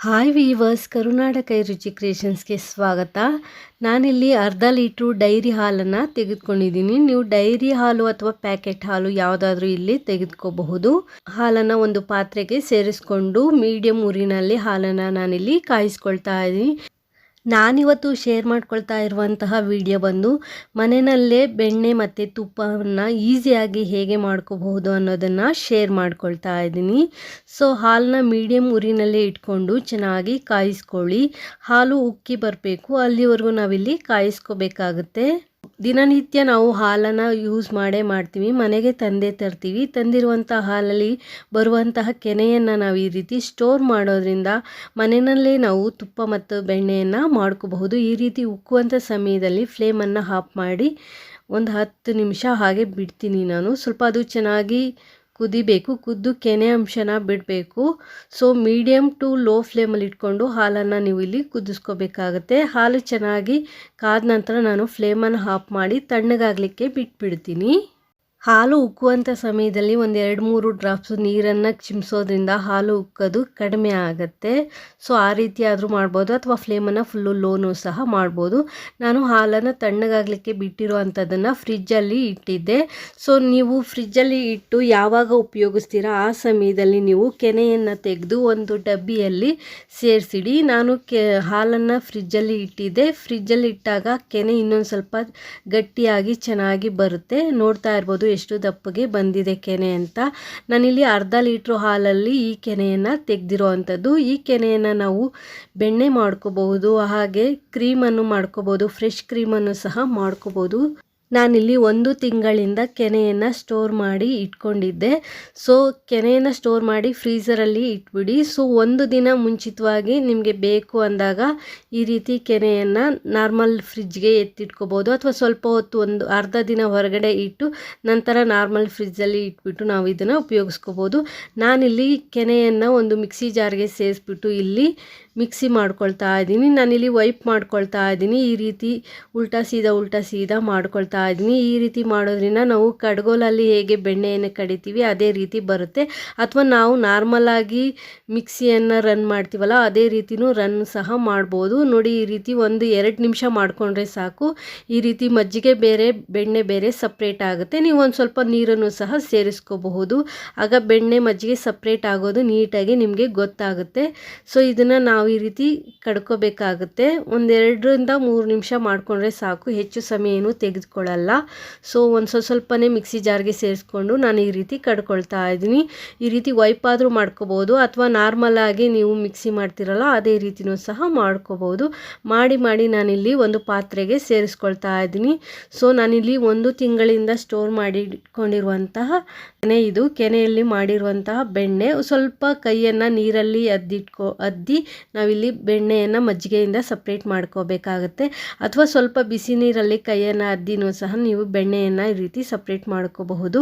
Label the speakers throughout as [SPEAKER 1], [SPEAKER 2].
[SPEAKER 1] Hi viewers ಕರುನಾಡ ರುಚಿ ಕ್ರಿಯೇಷನ್ಸ್ಗೆ ಸ್ವಾಗತ. ನಾನಿಲ್ಲಿ ಅರ್ಧ ಲೀಟ್ರು ಡೈರಿ ಹಾಲನ್ನು ತೆಗೆದುಕೊಂಡಿದ್ದೀನಿ. ನೀವು ಡೈರಿ ಹಾಲು ಅಥವಾ ಪ್ಯಾಕೆಟ್ ಹಾಲು ಯಾವುದಾದ್ರೂ ಇಲ್ಲಿ ತೆಗೆದುಕೋಬಹುದು. ಹಾಲನ್ನು ಒಂದು ಪಾತ್ರೆಗೆ ಸೇರಿಸ್ಕೊಂಡು ಮೀಡಿಯಂ ಉರಿನಲ್ಲಿ ಹಾಲನ್ನು ನಾನಿಲ್ಲಿ ಕಾಯಿಸ್ಕೊಳ್ತಾ ಇದ್ದೀನಿ. ನಾನಿವತ್ತು ಶೇರ್ ಮಾಡ್ಕೊಳ್ತಾ ಇರುವಂತಹ ವಿಡಿಯೋ ಬಂದು ಮನೆಯಲ್ಲೇ ಬೆಣ್ಣೆ ಮತ್ತು ತುಪ್ಪವನ್ನು ಈಸಿಯಾಗಿ ಹೇಗೆ ಮಾಡ್ಕೋಬಹುದು ಅನ್ನೋದನ್ನು ಶೇರ್ ಮಾಡ್ಕೊಳ್ತಾ ಇದ್ದೀನಿ. ಸೊ ಹಾಲನ್ನ ಮೀಡಿಯಮ್ ಉರಿನಲ್ಲೇ ಇಟ್ಕೊಂಡು ಚೆನ್ನಾಗಿ ಕಾಯಿಸ್ಕೊಳ್ಳಿ. ಹಾಲು ಉಕ್ಕಿ ಬರಬೇಕು. ಅಲ್ಲಿವರೆಗೂ ನಾವಿಲ್ಲಿ ಕಾಯಿಸ್ಕೋಬೇಕಾಗುತ್ತೆ. ದಿನನಿತ್ಯ ನಾವು ಹಾಲನ್ನು ಯೂಸ್ ಮಾಡೇ ಮಾಡ್ತೀವಿ. ಮನೆಗೆ ತಂದೆ ತರ್ತೀವಿ. ತಂದಿರುವಂಥ ಹಾಲಲ್ಲಿ ಬರುವಂತಹ ಕೆನೆಯನ್ನು ನಾವು ಈ ರೀತಿ ಸ್ಟೋರ್ ಮಾಡೋದ್ರಿಂದ ಮನೆಯಲ್ಲೇ ನಾವು ತುಪ್ಪ ಮತ್ತು ಬೆಣ್ಣೆಯನ್ನು ಮಾಡ್ಕೋಬಹುದು. ಈ ರೀತಿ ಉಕ್ಕುವಂಥ ಸಮಯದಲ್ಲಿ ಫ್ಲೇಮನ್ನು ಆಫ್ ಮಾಡಿ ಒಂದು ಹತ್ತು ನಿಮಿಷ ಹಾಗೆ ಬಿಡ್ತೀನಿ ನಾನು. ಸ್ವಲ್ಪ ಅದು ಚೆನ್ನಾಗಿ ಕುದಿಬೇಕು, ಕುದ್ದು ಕೆನೆ ಅಂಶನ ಬಿಡಬೇಕು. ಸೊ ಮೀಡಿಯಮ್ ಟು ಲೋ ಫ್ಲೇಮಲ್ಲಿ ಇಟ್ಕೊಂಡು ಹಾಲನ್ನು ನೀವು ಇಲ್ಲಿ ಕುದಿಸ್ಕೋಬೇಕಾಗತ್ತೆ. ಹಾಲು ಚೆನ್ನಾಗಿ ಕಾದ ನಂತರ ನಾನು ಫ್ಲೇಮನ್ನು ಆಫ್ ಮಾಡಿ ತಣ್ಣಗಾಗಲಿಕ್ಕೆ ಬಿಟ್ಬಿಡ್ತೀನಿ. ಹಾಲು ಉಕ್ಕುವಂಥ ಸಮಯದಲ್ಲಿ ಒಂದು ಎರಡು ಮೂರು ಡ್ರಾಪ್ಸ್ ನೀರನ್ನು ಚಿಮ್ಸೋದ್ರಿಂದ ಹಾಲು ಉಕ್ಕೋದು ಕಡಿಮೆ ಆಗುತ್ತೆ. ಸೊ ಆ ರೀತಿ ಆದರೂ ಮಾಡ್ಬೋದು ಅಥವಾ ಫ್ಲೇಮನ್ನು ಫುಲ್ಲು ಲೋನು ಸಹ ಮಾಡ್ಬೋದು. ನಾನು ಹಾಲನ್ನು ತಣ್ಣಗಾಗಲಿಕ್ಕೆ ಬಿಟ್ಟಿರೋ ಅಂಥದ್ದನ್ನು ಫ್ರಿಜ್ಜಲ್ಲಿ ಇಟ್ಟಿದ್ದೆ. ಸೊ ನೀವು ಫ್ರಿಜ್ಜಲ್ಲಿ ಇಟ್ಟು ಯಾವಾಗ ಉಪಯೋಗಿಸ್ತೀರಾ? ಆ ಸಮಯದಲ್ಲಿ ನೀವು ಕೆನೆಯನ್ನು ತೆಗೆದು ಒಂದು ಡಬ್ಬಿಯಲ್ಲಿ ಸೇರಿಸಿಡಿ. ನಾನು ಕೆ, ಹಾಲನ್ನು ಫ್ರಿಜ್ಜಲ್ಲಿ ಇಟ್ಟಿದ್ದೆ. ಫ್ರಿಜ್ಜಲ್ಲಿ ಇಟ್ಟಾಗ ಕೆನೆ ಇನ್ನೊಂದು ಸ್ವಲ್ಪ ಗಟ್ಟಿಯಾಗಿ ಚೆನ್ನಾಗಿ ಬರುತ್ತೆ. ನೋಡ್ತಾ ಇರ್ಬೋದು. ಎಷ್ಟು ದಪ್ಪಗೆ ಬಂದಿದೆ ಕೆನೆ ಅಂತ. ನಾನಿಲ್ಲಿ ಅರ್ಧ ಲೀಟ್ರ್ ಹಾಲಲ್ಲಿ ಈ ಕೆನೆಯನ್ನು ತೆಗೆದಿರೋ ಅಂಥದ್ದು. ಈ ಕೆನೆಯನ್ನು ನಾವು ಬೆಣ್ಣೆ ಮಾಡ್ಕೋಬಹುದು, ಹಾಗೆ ಕ್ರೀಮನ್ನು ಮಾಡ್ಕೋಬೋದು ಫ್ರೆಶ್ ಕ್ರೀಮನ್ನು ಸಹ ಮಾಡ್ಕೋಬೋದು ನಾನಿಲ್ಲಿ ಒಂದು ತಿಂಗಳಿಂದ ಕೆನೆಯನ್ನು ಸ್ಟೋರ್ ಮಾಡಿ ಇಟ್ಕೊಂಡಿದ್ದೆ. ಸೊ ಕೆನೆಯನ್ನು ಸ್ಟೋರ್ ಮಾಡಿ ಫ್ರೀಸರಲ್ಲಿ ಇಟ್ಬಿಡಿ. ಸೊ ಒಂದು ದಿನ ಮುಂಚಿತವಾಗಿ ನಿಮಗೆ ಬೇಕು ಅಂದಾಗ ಈ ರೀತಿ ಕೆನೆಯನ್ನು ನಾರ್ಮಲ್ ಫ್ರಿಜ್ಗೆ ಎತ್ತಿಟ್ಕೋಬೋದು. ಅಥವಾ ಸ್ವಲ್ಪ ಹೊತ್ತು ಒಂದು ಅರ್ಧ ದಿನ ಹೊರಗಡೆ ಇಟ್ಟು ನಂತರ ನಾರ್ಮಲ್ ಫ್ರಿಜ್ಜಲ್ಲಿ ಇಟ್ಬಿಟ್ಟು ನಾವು ಇದನ್ನು ಉಪಯೋಗಿಸ್ಕೋಬೋದು. ನಾನಿಲ್ಲಿ ಕೆನೆಯನ್ನು ಒಂದು ಮಿಕ್ಸಿ ಜಾರ್ಗೆ ಸೇರಿಸ್ಬಿಟ್ಟು ಇಲ್ಲಿ ಮಿಕ್ಸಿ ಮಾಡ್ಕೊಳ್ತಾ ಇದ್ದೀನಿ. ನಾನಿಲ್ಲಿ ವೈಪ್ ಮಾಡ್ಕೊಳ್ತಾ ಇದ್ದೀನಿ. ಈ ರೀತಿ ಉಲ್ಟಾ ಸೀದಾ ಉಲ್ಟಾ ಸೀದಾ ಮಾಡ್ಕೊಳ್ತಾ ಇದ್ದೀನಿ ಈ ರೀತಿ ಮಾಡೋದ್ರಿಂದ ನಾವು ಕಡ್ಗೋಲಲ್ಲಿ ಹೇಗೆ ಬೆಣ್ಣೆಯನ್ನು ಕಡಿತೀವಿ, ಅದೇ ರೀತಿ ಬರುತ್ತೆ. ಅಥವಾ ನಾವು ನಾರ್ಮಲಾಗಿ ಮಿಕ್ಸಿಯನ್ನು ರನ್ ಮಾಡ್ತೀವಲ್ಲ, ಅದೇ ರೀತಿಯೂ ರನ್ ಸಹ ಮಾಡ್ಬೋದು. ನೋಡಿ, ಈ ರೀತಿ ಒಂದು ಎರಡು ನಿಮಿಷ ಮಾಡಿಕೊಂಡ್ರೆ ಸಾಕು. ಈ ರೀತಿ ಮಜ್ಜಿಗೆ ಬೇರೆ, ಬೆಣ್ಣೆ ಬೇರೆ ಸಪ್ರೇಟ್ ಆಗುತ್ತೆ. ನೀವು ಒಂದು ಸ್ವಲ್ಪ ನೀರನ್ನು ಸಹ ಸೇರಿಸ್ಕೋಬಹುದು. ಆಗ ಬೆಣ್ಣೆ, ಮಜ್ಜಿಗೆ ಸಪ್ರೇಟ್ ಆಗೋದು ನೀಟಾಗಿ ನಿಮಗೆ ಗೊತ್ತಾಗುತ್ತೆ. ಸೊ ಇದನ್ನು ನಾವು ಈ ರೀತಿ ಕಡ್ಕೋಬೇಕಾಗುತ್ತೆ. ಒಂದೆರಡರಿಂದ ಮೂರು ನಿಮಿಷ ಮಾಡಿಕೊಂಡ್ರೆ ಸಾಕು. ಹೆಚ್ಚು ಸಮಯ ಏನು ತೆಗೆದುಕೊಳ್ಳಲ್ಲ ಸೊ ಒಂದು ಸ್ವಲ್ಪ ಸ್ವಲ್ಪನೇ ಮಿಕ್ಸಿ ಜಾರ್ಗೆ ಸೇರಿಸ್ಕೊಂಡು ನಾನು ಈ ರೀತಿ ಕಡ್ಕೊಳ್ತಾ ಇದ್ದೀನಿ. ಈ ರೀತಿ ವೈಪ್ ಆದರೂ ಮಾಡ್ಕೋಬೋದು ಅಥವಾ ನಾರ್ಮಲಾಗಿ ನೀವು ಮಿಕ್ಸಿ ಮಾಡ್ತಿರಲ್ಲ, ಅದೇ ರೀತಿನೂ ಸಹ ಮಾಡ್ಕೋಬೋದು. ಮಾಡಿ ಮಾಡಿ ನಾನಿಲ್ಲಿ ಒಂದು ಪಾತ್ರೆಗೆ ಸೇರಿಸ್ಕೊಳ್ತಾ ಇದ್ದೀನಿ. ಸೊ ನಾನಿಲ್ಲಿ ಒಂದು ತಿಂಗಳಿಂದ ಸ್ಟೋರ್ ಮಾಡಿ ಇಟ್ಕೊಂಡಿರುವಂತಹ ಕೆನೆ ಇದು. ಕೆನೆಯಲ್ಲಿ ಮಾಡಿರುವಂತಹ ಬೆಣ್ಣೆ. ಸ್ವಲ್ಪ ಕೈಯನ್ನು ನೀರಲ್ಲಿ ಅದ್ದಿಟ್ಕೊ, ಅದ್ದಿ ನಾವಿಲ್ಲಿ ಬೆಣ್ಣೆಯನ್ನು ಮಜ್ಜಿಗೆಯಿಂದ ಸಪ್ರೇಟ್ ಮಾಡ್ಕೋಬೇಕಾಗತ್ತೆ. ಅಥವಾ ಸ್ವಲ್ಪ ಬಿಸಿ ನೀರಲ್ಲಿ ಕೈಯನ್ನು ಅದ್ದಿನೂ ಸಹ ನೀವು ಬೆಣ್ಣೆಯನ್ನು ಈ ರೀತಿ ಸಪ್ರೇಟ್ ಮಾಡ್ಕೋಬಹುದು.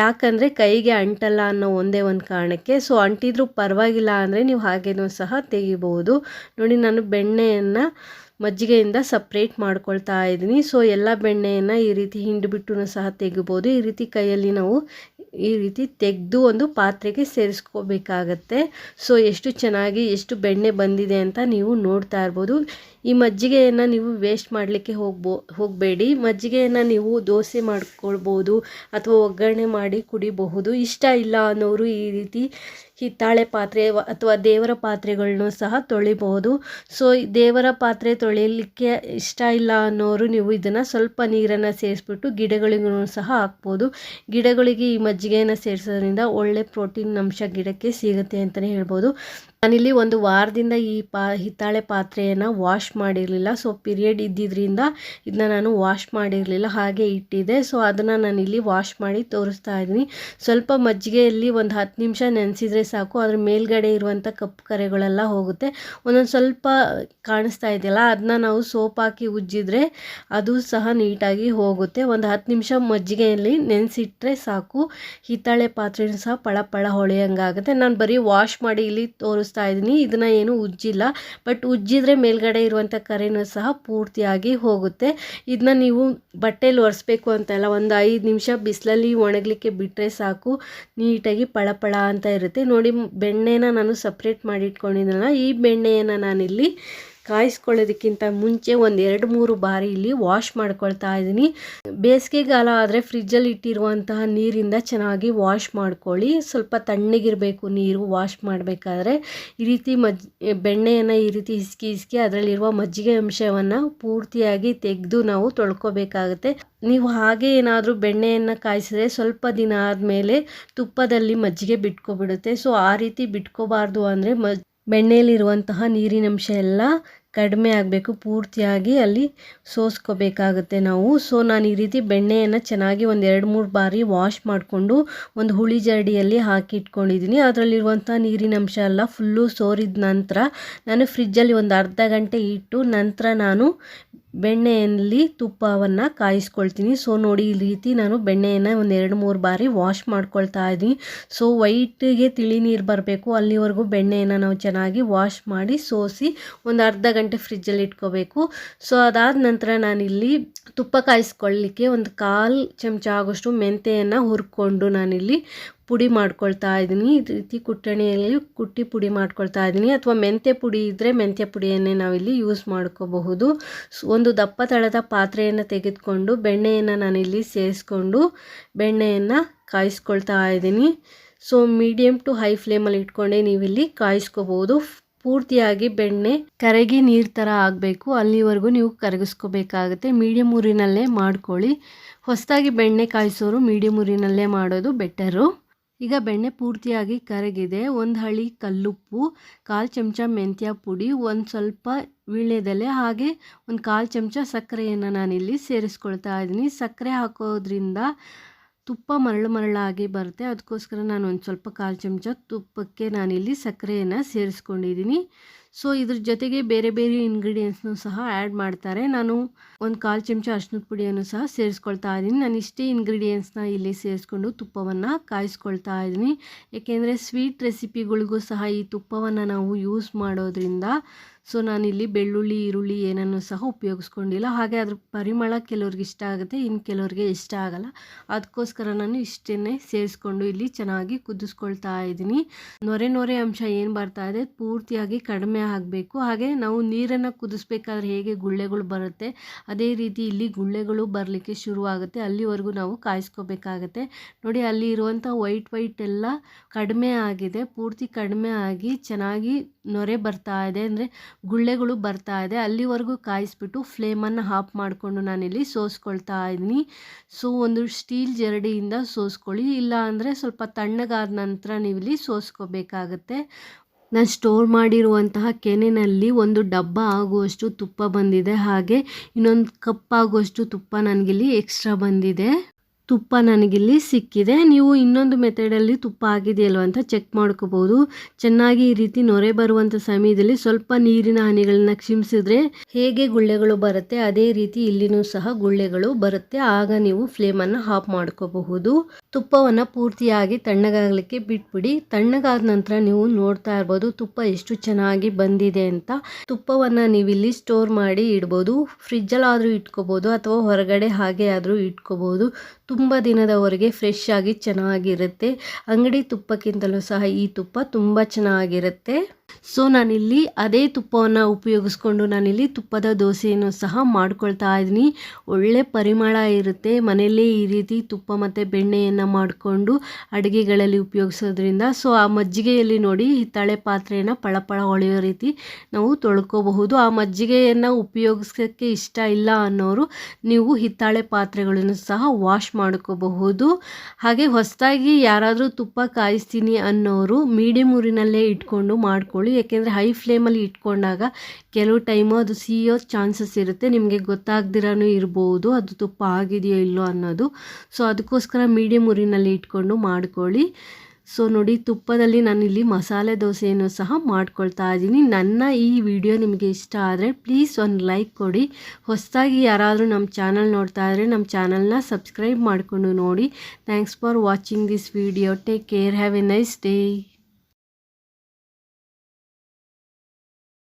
[SPEAKER 1] ಯಾಕಂದರೆ ಕೈಗೆ ಅಂಟಲ್ಲ ಅನ್ನೋ ಒಂದೇ ಒಂದು ಕಾರಣಕ್ಕೆ ಸೊ ಅಂಟಿದ್ರೂ ಪರವಾಗಿಲ್ಲ ಅಂದರೆ ನೀವು ಹಾಗೇನೂ ಸಹ ತೆಗಿಬಹುದು. ನೋಡಿ, ನಾನು ಬೆಣ್ಣೆಯನ್ನು ಮಜ್ಜಿಗೆಯಿಂದ ಸಪ್ರೇಟ್ ಮಾಡ್ಕೊಳ್ತಾ ಇದ್ದೀನಿ. ಸೊ ಎಲ್ಲ ಬೆಣ್ಣೆಯನ್ನು ಈ ರೀತಿ ಹಿಂಡಿಬಿಟ್ಟು ಸಹ ತೆಗಿಬೋದು ಈ ರೀತಿ ಕೈಯಲ್ಲಿ ನಾವು ಈ ರೀತಿ ತೆಗೆದು ಒಂದು ಪಾತ್ರೆಗೆ ಸೇರಿಸ್ಕೋಬೇಕಾಗತ್ತೆ. ಸೊ ಎಷ್ಟು ಚೆನ್ನಾಗಿ ಎಷ್ಟು ಬೆಣ್ಣೆ ಬಂದಿದೆ ಅಂತ ನೀವು ನೋಡ್ತಾ ಇರ್ಬೋದು. ಈ ಮಜ್ಜಿಗೆಯನ್ನು ನೀವು ವೇಸ್ಟ್ ಮಾಡಲಿಕ್ಕೆ ಹೋಗ್ಬೋ, ಹೋಗಬೇಡಿ. ಮಜ್ಜಿಗೆಯನ್ನು ನೀವು ದೋಸೆ ಮಾಡ್ಕೊಳ್ಬೋದು ಅಥವಾ ಒಗ್ಗರಣೆ ಮಾಡಿ ಕುಡಿಬಹುದು. ಇಷ್ಟ ಇಲ್ಲ ಅನ್ನೋರು ಈ ರೀತಿ ಹಿತ್ತಾಳೆ ಪಾತ್ರೆ ಅಥವಾ ದೇವರ ಪಾತ್ರೆಗಳನ್ನು ಸಹ ತೊಳಿಬಹುದು. ಸೊ ದೇವರ ಪಾತ್ರೆ ತೊಳಿಲಿಕ್ಕೆ ಇಷ್ಟ ಇಲ್ಲ ಅನ್ನೋರು ನೀವು ಇದನ್ನು ಸ್ವಲ್ಪ ನೀರನ್ನು ಸೇರಿಸ್ಬಿಟ್ಟು ಗಿಡಗಳಿಗೂ ಸಹ ಹಾಕ್ಬೋದು. ಗಿಡಗಳಿಗೆ ಈ ಮಜ್ಜಿಗೆಯನ್ನು ಸೇರಿಸೋದ್ರಿಂದ ಒಳ್ಳೆ ಪ್ರೋಟೀನ್ ಅಂಶ ಗಿಡಕ್ಕೆ ಸಿಗುತ್ತೆ ಅಂತಲೇ ಹೇಳ್ಬೋದು. ನಾನಿಲ್ಲಿ ಒಂದು ವಾರದಿಂದ ಈ ಪಾ, ಹಿತ್ತಾಳೆ ಪಾತ್ರೆಯನ್ನು ವಾಶ್ ಮಾಡಿರಲಿಲ್ಲ. ಸೊ ಪಿರಿಯಡ್ ಇದ್ದಿದ್ದರಿಂದ ಇದನ್ನ ನಾನು ವಾಶ್ ಮಾಡಿರಲಿಲ್ಲ, ಹಾಗೆ ಇಟ್ಟಿದ್ದೆ. ಸೊ ಅದನ್ನು ನಾನಿಲ್ಲಿ ವಾಶ್ ಮಾಡಿ ತೋರಿಸ್ತಾ ಇದ್ದೀನಿ. ಸ್ವಲ್ಪ ಮಜ್ಜಿಗೆಯಲ್ಲಿ ಒಂದು ಹತ್ತು ನಿಮಿಷ ನೆನೆಸಿದರೆ ಸಾಕು. ಅದ್ರ ಮೇಲ್ಗಡೆ ಇರುವಂಥ ಕಪ್ಪು ಕರೆಗಳೆಲ್ಲ ಹೋಗುತ್ತೆ. ಒಂದೊಂದು ಸ್ವಲ್ಪ ಕಾಣಿಸ್ತಾ ಇದೆಯಲ್ಲ ಅದನ್ನ ನಾವು ಸೋಪ್ ಹಾಕಿ ಉಜ್ಜಿದ್ರೆ ಅದು ಸಹ ನೀಟಾಗಿ ಹೋಗುತ್ತೆ. ಒಂದು ಹತ್ತು ನಿಮಿಷ ಮಜ್ಜಿಗೆಯಲ್ಲಿ ನೆನೆಸಿಟ್ರೆ ಸಾಕು. ಹಿತ್ತಾಳೆ ಪಾತ್ರೆನೂ ಸಹ ಪಳ ಪಳ ಹೊಳೆಯಂಗಾಗುತ್ತೆ. ನಾನು ಬರೀ ವಾಶ್ ಮಾಡಿ ಇಲ್ಲಿ ತೋರಿಸ್ ತೋರಿಸ್ತಾ ಇದ್ದೀನಿ. ಇದನ್ನು ಏನು ಉಜ್ಜಿಲ್ಲ. ಬಟ್ ಉಜ್ಜಿದ್ರೆ ಮೇಲ್ಗಡೆ ಇರುವಂಥ ಕರೆನೂ ಸಹ ಪೂರ್ತಿಯಾಗಿ ಹೋಗುತ್ತೆ. ಇದನ್ನ ನೀವು ಬಟ್ಟೆಯಲ್ಲಿ ಒರೆಸ್ಬೇಕು ಅಂತಲ್ಲ ಒಂದು ಐದು ನಿಮಿಷ ಬಿಸಿಲಲ್ಲಿ ಒಣಗಲಿಕ್ಕೆ ಬಿಟ್ಟರೆ ಸಾಕು. ನೀಟಾಗಿ ಪಳಪಳ ಅಂತ ಇರುತ್ತೆ. ನೋಡಿ, ಬೆಣ್ಣೆನ ನಾನು ಸಪ್ರೇಟ್ ಮಾಡಿ ಇಟ್ಕೊಂಡಿದ್ದಲ್ಲ ಈ ಬೆಣ್ಣೆಯನ್ನು ನಾನಿಲ್ಲಿ ಕಾಯಿಸ್ಕೊಳ್ಳೋದಕ್ಕಿಂತ ಮುಂಚೆ ಒಂದು ಎರಡು ಮೂರು ಬಾರಿ ಇಲ್ಲಿ ವಾಶ್ ಮಾಡ್ಕೊಳ್ತಾ ಇದ್ದೀನಿ. ಬೇಸಿಗೆಗಾಲ ಆದರೆ ಫ್ರಿಜ್ಜಲ್ಲಿ ಇಟ್ಟಿರುವಂತಹ ನೀರಿಂದ ಚೆನ್ನಾಗಿ ವಾಶ್ ಮಾಡ್ಕೊಳ್ಳಿ. ಸ್ವಲ್ಪ ತಣ್ಣಗಿರಬೇಕು ನೀರು ವಾಶ್ ಮಾಡಬೇಕಾದ್ರೆ. ಈ ರೀತಿ ಮಜ್, ಬೆಣ್ಣೆಯನ್ನು ಈ ರೀತಿ ಇಸ್ಕಿ ಇಸ್ಕಿ ಅದರಲ್ಲಿರುವ ಮಜ್ಜಿಗೆ ಅಂಶವನ್ನು ಪೂರ್ತಿಯಾಗಿ ತೆಗೆದು ನಾವು ತೊಳ್ಕೊಬೇಕಾಗುತ್ತೆ. ನೀವು ಹಾಗೆ ಏನಾದರೂ ಬೆಣ್ಣೆಯನ್ನು ಕಾಯಿಸಿದ್ರೆ ಸ್ವಲ್ಪ ದಿನ ಆದಮೇಲೆ ತುಪ್ಪದಲ್ಲಿ ಮಜ್ಜಿಗೆ ಬಿಟ್ಕೊಬಿಡುತ್ತೆ. ಸೊ, ಆ ರೀತಿ ಬಿಟ್ಕೋಬಾರ್ದು ಅಂದರೆ ಮ ಬೆಣ್ಣೆಯಲ್ಲಿರುವಂತಹ ನೀರಿನಂಶ ಎಲ್ಲ ಕಡಿಮೆ ಆಗಬೇಕು, ಪೂರ್ತಿಯಾಗಿ ಅಲ್ಲಿ ಸೋಸ್ಕೋಬೇಕಾಗುತ್ತೆ ನಾವು. ಸೊ ನಾನು ಈ ರೀತಿ ಬೆಣ್ಣೆಯನ್ನು ಚೆನ್ನಾಗಿ ಒಂದು ಎರಡು ಮೂರು ಬಾರಿ ವಾಶ್ ಮಾಡಿಕೊಂಡು ಒಂದು ಹುಳಿ ಜರಡಿಯಲ್ಲಿ ಹಾಕಿ ಇಟ್ಕೊಂಡಿದ್ದೀನಿ. ಅದರಲ್ಲಿರುವಂಥ ನೀರಿನಂಶ ಎಲ್ಲ ಫುಲ್ಲು ಸೋರಿದ ನಂತರ ನಾನು ಫ್ರಿಜ್ಜಲ್ಲಿ ಒಂದು ಅರ್ಧ ಗಂಟೆ ಇಟ್ಟು ನಂತರ ನಾನು ಬೆಣ್ಣೆಯಲ್ಲಿ ತುಪ್ಪವನ್ನು ಕಾಯಿಸ್ಕೊಳ್ತೀನಿ. ಸೊ ನೋಡಿ ಈ ರೀತಿ ನಾನು ಬೆಣ್ಣೆಯನ್ನು ಒಂದು ಎರಡು ಮೂರು ಬಾರಿ ವಾಶ್ ಮಾಡ್ಕೊಳ್ತಾ ಇದ್ದೀನಿ. ಸೊ ವೈಟ್ಗೆ ತಿಳಿ ನೀರು ಬರಬೇಕು. ಅಲ್ಲಿವರೆಗೂ ಬೆಣ್ಣೆಯನ್ನು ನಾವು ಚೆನ್ನಾಗಿ ವಾಶ್ ಮಾಡಿ ಸೋಸಿ ಒಂದು ಅರ್ಧ ಗಂಟೆ ಫ್ರಿಜ್ಜಲ್ಲಿ ಇಟ್ಕೋಬೇಕು. ಸೊ ಅದಾದ ನಂತರ ನಾನಿಲ್ಲಿ ತುಪ್ಪ ಕಾಯಿಸ್ಕೊಳ್ಳಿಕ್ಕೆ ಒಂದು ಕಾಲು ಚಮಚ ಆಗೋಷ್ಟು ಮೆಂತೆಯನ್ನು ಹುರ್ಕೊಂಡು ನಾನಿಲ್ಲಿ ಪುಡಿ ಮಾಡ್ಕೊಳ್ತಾ ಇದ್ದೀನಿ. ಈ ರೀತಿ ಕುಟ್ಟಣಿಯಲ್ಲಿ ಕುಟ್ಟಿ ಪುಡಿ ಮಾಡ್ಕೊಳ್ತಾ ಇದ್ದೀನಿ. ಅಥವಾ ಮೆಂತ್ಯ ಪುಡಿ ಇದ್ದರೆ ಮೆಂತ್ಯ ಪುಡಿಯನ್ನೇ ನಾವಿಲ್ಲಿ ಯೂಸ್ ಮಾಡ್ಕೋಬಹುದು. ಒಂದು ದಪ್ಪ ತಳದ ಪಾತ್ರೆಯನ್ನು ತೆಗೆದುಕೊಂಡು ಬೆಣ್ಣೆಯನ್ನು ನಾನಿಲ್ಲಿ ಸೇರಿಸ್ಕೊಂಡು ಬೆಣ್ಣೆಯನ್ನು ಕಾಯಿಸ್ಕೊಳ್ತಾ ಇದ್ದೀನಿ. ಸೊ ಮೀಡಿಯಮ್ ಟು ಹೈ ಫ್ಲೇಮಲ್ಲಿ ಇಟ್ಕೊಂಡೆ ನೀವಿಲ್ಲಿ ಕಾಯಿಸ್ಕೋಬಹುದು. ಪೂರ್ತಿಯಾಗಿ ಬೆಣ್ಣೆ ಕರಗಿ ನೀರು ಥರ ಆಗಬೇಕು. ಅಲ್ಲಿವರೆಗೂ ನೀವು ಕರಗಿಸ್ಕೋಬೇಕಾಗುತ್ತೆ. ಮೀಡಿಯಮ್ ಊರಿನಲ್ಲೇ ಮಾಡ್ಕೊಳ್ಳಿ. ಹೊಸದಾಗಿ ಬೆಣ್ಣೆ ಕಾಯಿಸೋರು ಮೀಡಿಯಮ್ ಊರಿನಲ್ಲೇ ಮಾಡೋದು ಬೆಟರು ಈಗ ಬೆಣ್ಣೆ ಪೂರ್ತಿಯಾಗಿ ಕರಗಿದೆ. ಒಂದು ಹಳಿ ಕಲ್ಲುಪ್ಪು, ಕಾಲು ಚಮಚ ಮೆಂತ್ಯ ಪುಡಿ, ಒಂದು ಸ್ವಲ್ಪ ವೀಳ್ಯದೆಲೆ, ಹಾಗೆ ಒಂದು ಕಾಲು ಚಮಚ ಸಕ್ಕರೆಯನ್ನು ನಾನಿಲ್ಲಿ ಸೇರಿಸ್ಕೊಳ್ತಾ ಇದ್ದೀನಿ. ಸಕ್ಕರೆ ಹಾಕೋದ್ರಿಂದ ತುಪ್ಪ ಮರಳು ಮರಳಾಗಿ ಬರುತ್ತೆ. ಅದಕ್ಕೋಸ್ಕರ ನಾನು ಒಂದು ಸ್ವಲ್ಪ ಕಾಲು ಚಮಚ ತುಪ್ಪಕ್ಕೆ ನಾನಿಲ್ಲಿ ಸಕ್ಕರೆಯನ್ನು ಸೇರಿಸ್ಕೊಂಡಿದ್ದೀನಿ. ಸೊ ಇದ್ರ ಜೊತೆಗೆ ಬೇರೆ ಬೇರೆ ಇಂಗ್ರೀಡಿಯೆಂಟ್ಸ್ನೂ ಸಹ ಆ್ಯಡ್ ಮಾಡ್ತಾರೆ. ನಾನು ಒಂದು ಕಾಲು ಚಮಚ ಅರ್ಶಿನದ ಪುಡಿಯನ್ನು ಸಹ ಸೇರಿಸ್ಕೊಳ್ತಾ ಇದ್ದೀನಿ. ನಾನು ಇಷ್ಟೇ ಇಂಗ್ರೀಡಿಯೆಂಟ್ಸ್ನ ಇಲ್ಲಿ ಸೇರಿಸ್ಕೊಂಡು ತುಪ್ಪವನ್ನು ಕಾಯಿಸ್ಕೊಳ್ತಾ ಇದ್ದೀನಿ. ಏಕೆಂದರೆ ಸ್ವೀಟ್ ರೆಸಿಪಿಗಳಿಗೂ ಸಹ ಈ ತುಪ್ಪವನ್ನು ನಾವು ಯೂಸ್ ಮಾಡೋದ್ರಿಂದ ಸೊ ನಾನಿಲ್ಲಿ ಬೆಳ್ಳುಳ್ಳಿ, ಈರುಳ್ಳಿ ಏನನ್ನು ಸಹ ಉಪಯೋಗಿಸ್ಕೊಂಡಿಲ್ಲ. ಹಾಗೆ ಅದ್ರ ಪರಿಮಳ ಕೆಲವ್ರಿಗೆ ಇಷ್ಟ ಆಗುತ್ತೆ ಇನ್ನು ಕೆಲವ್ರಿಗೆ ಇಷ್ಟ ಆಗಲ್ಲ. ಅದಕ್ಕೋಸ್ಕರ ನಾನು ಇಷ್ಟನ್ನೇ ಸೇರಿಸ್ಕೊಂಡು ಇಲ್ಲಿ ಚೆನ್ನಾಗಿ ಕುದಿಸ್ಕೊಳ್ತಾ ಇದ್ದೀನಿ. ನೊರೆ ನೊರೆ ಅಂಶ ಏನು ಬರ್ತಾ ಇದೆ, ಪೂರ್ತಿಯಾಗಿ ಕಡಿಮೆ ಆಗಬೇಕು. ಹಾಗೆ ನಾವು ನೀರನ್ನು ಕುದಿಸ್ಬೇಕಾದ್ರೆ ಹೇಗೆ ಗುಳ್ಳೆಗಳು ಬರುತ್ತೆ, ಅದೇ ರೀತಿ ಇಲ್ಲಿ ಗುಳ್ಳೆಗಳು ಬರಲಿಕ್ಕೆ ಶುರುವಾಗುತ್ತೆ. ಅಲ್ಲಿವರೆಗೂ ನಾವು ಕಾಯಿಸ್ಕೋಬೇಕಾಗತ್ತೆ. ನೋಡಿ, ಅಲ್ಲಿ ಇರುವಂಥ ವೈಟ್ ವೈಟ್ ಎಲ್ಲ ಕಡಿಮೆ ಆಗಿದೆ. ಪೂರ್ತಿ ಕಡಿಮೆ ಆಗಿ ಚೆನ್ನಾಗಿ ನೊರೆ ಬರ್ತಾ ಇದೆ ಅಂದರೆ ಗುಳ್ಳೆಗಳು ಬರ್ತಾ ಇದೆ. ಅಲ್ಲಿವರೆಗೂ ಕಾಯಿಸ್ಬಿಟ್ಟು ಫ್ಲೇಮನ್ನು ಆಫ್ ಮಾಡಿಕೊಂಡು ನಾನಿಲ್ಲಿ ಸೋಸ್ಕೊಳ್ತಾ ಇದ್ದೀನಿ. ಸೊ, ಒಂದು ಸ್ಟೀಲ್ ಜರಡಿಯಿಂದ ಸೋಸ್ಕೊಳ್ಳಿ. ಇಲ್ಲ ಅಂದರೆ ಸ್ವಲ್ಪ ತಣ್ಣಗಾದ ನಂತರ ನೀವಿಲ್ಲಿ ಸೋಸ್ಕೋಬೇಕಾಗತ್ತೆ. ನಾನು ಸ್ಟೋರ್ ಮಾಡಿರುವಂತಹ ಕೆನೆಯಲ್ಲಿ ಒಂದು ಡಬ್ಬ ಆಗುವಷ್ಟು ತುಪ್ಪ ಬಂದಿದೆ. ಹಾಗೆ ಇನ್ನೊಂದು ಕಪ್ ಆಗುವಷ್ಟು ತುಪ್ಪ ನನಗಿಲ್ಲಿ ಎಕ್ಸ್ಟ್ರಾ ಬಂದಿದೆ. ತುಪ್ಪ ನನಗಿಲ್ಲಿ ಸಿಕ್ಕಿದೆ. ನೀವು ಇನ್ನೊಂದು ಮೆಥಡಲ್ಲಿ ತುಪ್ಪ ಆಗಿದೆಯಲ್ವ ಅಂತ ಚೆಕ್ ಮಾಡ್ಕೋಬೋದು ಚೆನ್ನಾಗಿ ಈ ರೀತಿ ನೊರೆ ಬರುವಂಥ ಸಮಯದಲ್ಲಿ ಸ್ವಲ್ಪ ನೀರಿನ ಹನಿಗಳನ್ನ ಕ್ಷಿಮಿಸಿದ್ರೆ ಹೇಗೆ ಗುಳ್ಳೆಗಳು ಬರುತ್ತೆ, ಅದೇ ರೀತಿ ಇಲ್ಲಿನೂ ಸಹ ಗುಳ್ಳೆಗಳು ಬರುತ್ತೆ. ಆಗ ನೀವು ಫ್ಲೇಮನ್ನು ಆಫ್ ಮಾಡ್ಕೋಬಹುದು. ತುಪ್ಪವನ್ನು ಪೂರ್ತಿಯಾಗಿ ತಣ್ಣಗಾಗಲಿಕ್ಕೆ ಬಿಟ್ಬಿಡಿ. ತಣ್ಣಗಾದ ನಂತರ ನೀವು ನೋಡ್ತಾ ಇರ್ಬೋದು ತುಪ್ಪ ಎಷ್ಟು ಚೆನ್ನಾಗಿ ಬಂದಿದೆ ಅಂತ. ತುಪ್ಪವನ್ನು ನೀವಿಲ್ಲಿ ಸ್ಟೋರ್ ಮಾಡಿ ಇಡ್ಬೋದು. ಫ್ರಿಜ್ಜಲ್ಲಾದರೂ ಇಟ್ಕೋಬೋದು ಅಥವಾ ಹೊರಗಡೆ ಹಾಗೆ ಆದರೂ ಇಟ್ಕೋಬೋದು ದಿನದವರೆಗೆ ಫ್ರೆಶ್ ಆಗಿ ಚೆನ್ನಾಗಿರುತ್ತೆ. ಅಂಗಡಿ ತುಪ್ಪಕ್ಕಿಂತಲೂ ಸಹ ಈ ತುಪ್ಪ ತುಂಬ ಚೆನ್ನಾಗಿರುತ್ತೆ. ಸೊ ನಾನಿಲ್ಲಿ ಅದೇ ತುಪ್ಪವನ್ನು ಉಪಯೋಗಿಸ್ಕೊಂಡು ನಾನಿಲ್ಲಿ ತುಪ್ಪದ ದೋಸೆಯನ್ನು ಸಹ ಮಾಡ್ಕೊಳ್ತಾ ಇದ್ದೀನಿ. ಒಳ್ಳೆ ಪರಿಮಳ ಇರುತ್ತೆ. ಮನೆಯಲ್ಲೇ ಈ ರೀತಿ ತುಪ್ಪ ಮತ್ತು ಬೆಣ್ಣೆಯನ್ನು ಮಾಡಿಕೊಂಡು ಅಡುಗೆಗಳಲ್ಲಿ ಉಪಯೋಗಿಸೋದ್ರಿಂದ. ಸೊ ಆ ಮಜ್ಜಿಗೆಯಲ್ಲಿ ನೋಡಿ ಹಿತ್ತಾಳೆ ಪಾತ್ರೆಯನ್ನು ಪಳಪಳ ಹೊಳೆಯೋ ರೀತಿ ನಾವು ತೊಳ್ಕೋಬಹುದು. ಆ ಮಜ್ಜಿಗೆಯನ್ನು ಉಪಯೋಗಿಸೋಕ್ಕೆ ಇಷ್ಟ ಇಲ್ಲ ಅನ್ನೋರು ನೀವು ಹಿತ್ತಾಳೆ ಪಾತ್ರೆಗಳನ್ನು ಸಹ ವಾಶ್ ಮಾಡ್ಕೋಬಹುದು. ಹಾಗೆ ಹೊಸದಾಗಿ ಯಾರಾದರೂ ತುಪ್ಪ ಕಾಯಿಸ್ತೀನಿ ಅನ್ನೋರು ಮೀಡಿಯಮ್ ಊರಿನಲ್ಲೇ ಇಟ್ಕೊಂಡು ಮಾಡ್ಕೊಳ್ಳಿ ಯಾಕೆಂದರೆ ಹೈ ಫ್ಲೇಮಲ್ಲಿ ಇಟ್ಕೊಂಡಾಗ ಕೆಲವು ಟೈಮು ಅದು ಸಿಯೋ ಚಾನ್ಸಸ್ ಇರುತ್ತೆ. ನಿಮಗೆ ಗೊತ್ತಾಗ್ದಿರಾನು ಇರ್ಬೋದು. ಅದು ತುಪ್ಪ ಆಗಿದೆಯೋ ಇಲ್ಲೋ ಅನ್ನೋದು. ಸೊ ಅದಕ್ಕೋಸ್ಕರ ಮೀಡಿಯಮ್ ಉರಿನಲ್ಲಿ ಇಟ್ಕೊಂಡು ಮಾಡ್ಕೊಳ್ಳಿ. ಸೊ ನೋಡಿ, ತುಪ್ಪದಲ್ಲಿ ನಾನಿಲ್ಲಿ ಮಸಾಲೆ ದೋಸೆಯನ್ನು ಸಹ ಮಾಡ್ಕೊಳ್ತಾ ಇದ್ದೀನಿ. ನನ್ನ ಈ ವಿಡಿಯೋ ನಿಮಗೆ ಇಷ್ಟ ಆದರೆ ಪ್ಲೀಸ್ ಒಂದು ಲೈಕ್ ಕೊಡಿ. ಹೊಸದಾಗಿ ಯಾರಾದರೂ ನಮ್ಮ ಚಾನಲ್ ನೋಡ್ತಾ ಇದ್ದರೆ ನಮ್ಮ ಚಾನಲ್ನ ಸಬ್ಸ್ಕ್ರೈಬ್ ಮಾಡಿಕೊಂಡು ನೋಡಿ. Thanks for watching this video take care have a nice day